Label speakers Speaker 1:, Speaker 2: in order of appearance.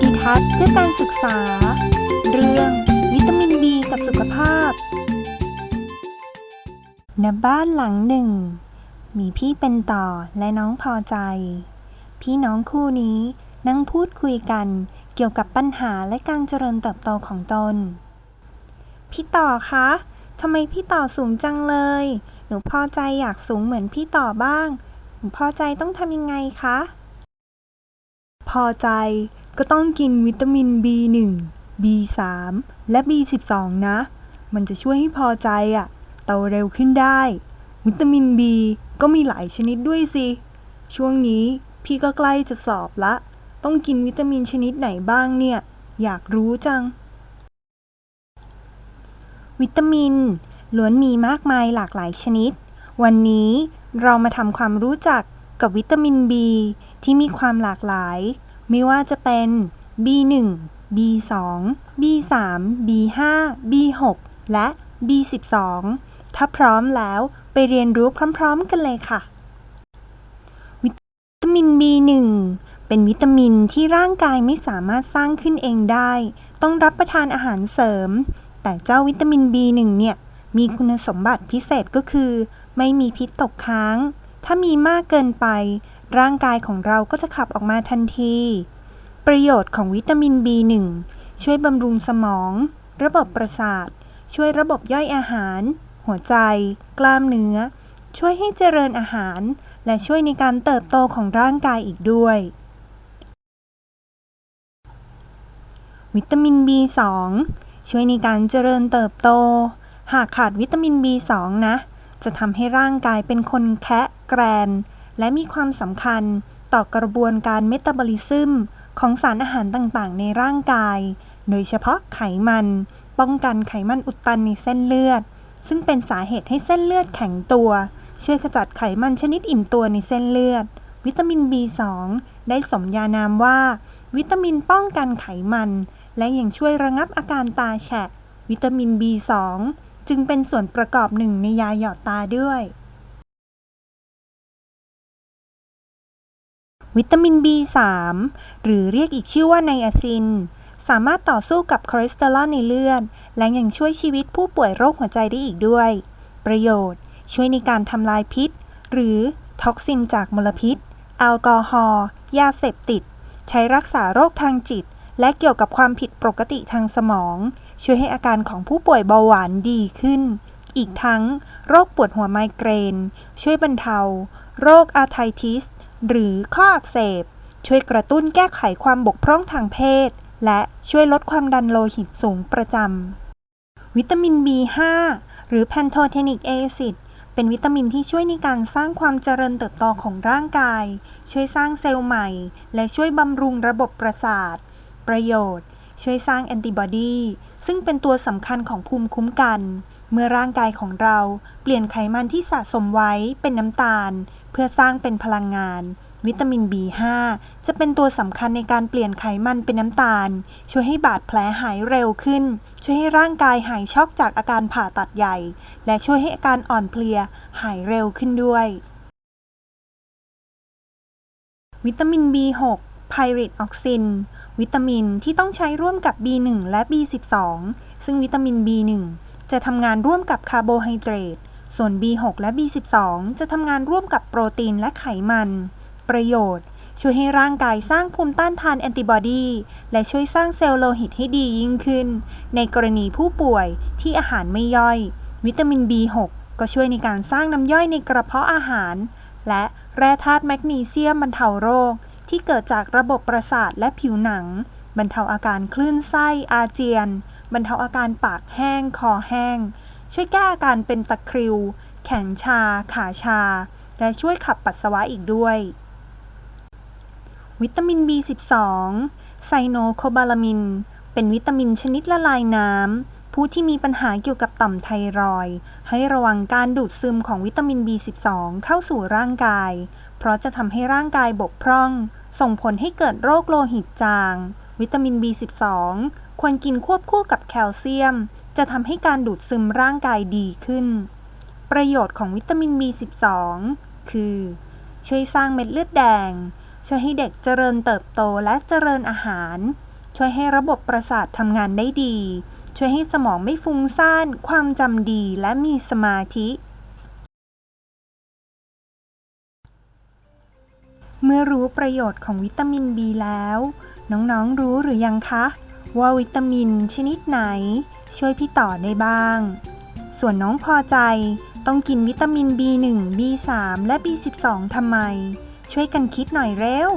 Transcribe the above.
Speaker 1: ดีทัศน์เพื่อการศึกษา เรื่องวิตามินบีกับสุขภาพ ณ บ้านหลังหนึ่ง มีพี่เป็นต่อและน้องพอใจ พี่น้องคู่นี้นั่งพูดคุยกันเกี่ยวกับปัญหาและการเจริญเติบโตของตน พี่ต่อคะทำไมพี่ต่อสูงจังเลย หนูพอใจอยากสูงเหมือนพี่ต่อบ้าง หนูพอใจต้องทำยังไงคะ พอใจก็ต้องกินวิตามิน B1 B3 และ B12 นะ มันจะช่วยให้พอใจอะโตเร็วขึ้นได้ วิตามิน B ก็มีหลายชนิดด้วยสิ ช่วงนี้พี่ก็ใกล้จะสอบละ ต้องกินวิตามินชนิดไหนบ้างเนี่ย อยากรู้จัง วิตามิน ล้วนมีมากมายหลากหลายชนิด วันนี้เรามาทำความรู้จักกับวิตามิน B ที่มีความหลากหลาย ไม่ว่าจะเป็น B1 B2 B3 B5 B6 และ B12 ถ้าพร้อมแล้วไปเรียนรู้พร้อม ๆ กันเลยค่ะ วิตามิน B1 เป็นวิตามินที่ร่างกายไม่สามารถสร้างขึ้นเองได้ ต้องรับประทานอาหารเสริม แต่เจ้าวิตามิน B1 เนี่ย มีคุณสมบัติพิเศษก็คือ ไม่มีพิษตกค้าง ถ้ามีมากเกินไป ร่างกายของเราก็จะขับออกมาทันที ประโยชน์ของวิตามิน B1 ช่วยบำรุงสมอง ระบบประสาท ช่วยระบบย่อยอาหาร หัวใจ กล้ามเนื้อ ช่วยให้เจริญอาหาร และช่วยในการเติบโตของร่างกายอีกด้วย วิตามิน B2 ช่วยในการเจริญเติบโต หากขาดวิตามิน B2 นะ จะทำให้ร่างกายเป็นคนแคะแกรน และมีความสำคัญต่อกระบวนการเมตาบอลิซึมของสารอาหารต่างๆ ในร่างกาย โดยเฉพาะไขมัน ป้องกันไขมันอุดตันในเส้นเลือด ซึ่งเป็นสาเหตุให้เส้นเลือดแข็งตัว ช่วยขจัดไขมันชนิดอิ่มตัวในเส้นเลือด วิตามิน B2 ได้สมญานามว่า วิตามินป้องกันไขมัน และยังช่วยระงับอาการตาแฉะ วิตามิน B2 จึงเป็นส่วนประกอบหนึ่งในยาหยอดตาด้วย วิตามิน B3 หรือเรียกอีกชื่อว่าไนอาซิน สามารถต่อสู้กับคอเลสเตอรอลในเลือด และยังช่วยชีวิตผู้ป่วยโรคหัวใจได้อีกด้วย ประโยชน์ ช่วยในการทำลายพิษ หรือท็อกซินจากมลพิษ แอลกอฮอล์ ยาเสพติด ใช้รักษาโรคทางจิต และเกี่ยวกับความผิดปกติทางสมอง ช่วยให้อาการของผู้ป่วยเบาหวานดีขึ้น อีกทั้ง โรคปวดหัวไมเกรน ช่วยบรรเทา โรคอาร์ไทติส หรือข้ออักเสบ ช่วยกระตุ้นแก้ไขความบกพร่องทางเพศ และช่วยลดความดันโลหิตสูงประจำ วิตามิน B5 หรือ Pantothenic acid เป็นวิตามินที่ช่วยในการสร้างความเจริญเติบโตของร่างกาย ช่วยสร้างเซลล์ใหม่ และช่วยบำรุงระบบประสาท ประโยชน์ ช่วยสร้างแอนติบอดี ซึ่งเป็นตัวสำคัญของภูมิคุ้มกัน เมื่อร่างกายของเราเปลี่ยนไขมันที่สะสมไว้เป็นน้ำตาล เพื่อสร้างเป็นพลังงาน วิตามิน B5 จะเป็นตัวสำคัญในการเปลี่ยนไขมันเป็นน้ำตาล ช่วยให้บาดแผลหายเร็วขึ้น ช่วยให้ร่างกายหายช็อกจากอาการผ่าตัดใหญ่ และช่วยให้อาการอ่อนเพลียหายเร็วขึ้นด้วย วิตามิน B6 ไพริดออกซิน วิตามินที่ต้องใช้ร่วมกับ B1 และ B12 ซึ่งวิตามิน B1 จะทำงานร่วมกับคาร์โบไฮเดรต ส่วน B6 และ B12 จะทำงานร่วมกับโปรตีนและไขมัน ประโยชน์ ช่วยให้ร่างกายสร้างภูมิต้านทานแอนติบอดีและช่วยสร้างเซลล์โลหิตให้ดียิ่งขึ้น ในกรณีผู้ป่วยที่อาหารไม่ย่อย วิตามิน B6 ก็ช่วยในการสร้างน้ำย่อยในกระเพาะอาหาร และแร่ธาตุแมกนีเซียมบรรเทาโรค ที่เกิดจากระบบประสาทและผิวหนัง บรรเทาอาการคลื่นไส้อาเจียน บรรเทาอาการปากแห้ง คอแห้ง ช่วยแก้อาการเป็นตะคริว แขนชา ขาชา และช่วยขับปัสสาวะอีกด้วย วิตามิน B12 ไซโนโคบาลามิน เป็นวิตามินชนิดละลายน้ำ ผู้ที่มีปัญหาเกี่ยวกับต่อมไทรอยด์ให้ระวังการดูดซึมของวิตามิน B12 เข้าสู่ร่างกาย เพราะจะทำให้ร่างกายบกพร่อง ส่งผลให้เกิดโรคโลหิตจาง วิตามิน B12 ควรกินควบคู่กับแคลเซียม จะทำให้การดูดซึมร่างกายดีขึ้น ประโยชน์ของวิตามิน B12 คือ ช่วยสร้างเม็ดเลือดแดง ช่วยให้เด็กเจริญเติบโตและเจริญอาหาร ช่วยให้ระบบประสาททำงานได้ดี ช่วยให้สมองไม่ฟุ้งซ่าน ความจำดีและมีสมาธิ เมื่อรู้ประโยชน์ของวิตามิน B แล้ว น้องๆรู้หรือยังคะ ว่าวิตามินชนิดไหน ช่วยพี่ต่อได้บ้าง ส่วนน้องพอใจต้องกินวิตามิน B1 B3 และ B12 ทำไม ช่วยกันคิดหน่อยเร็ว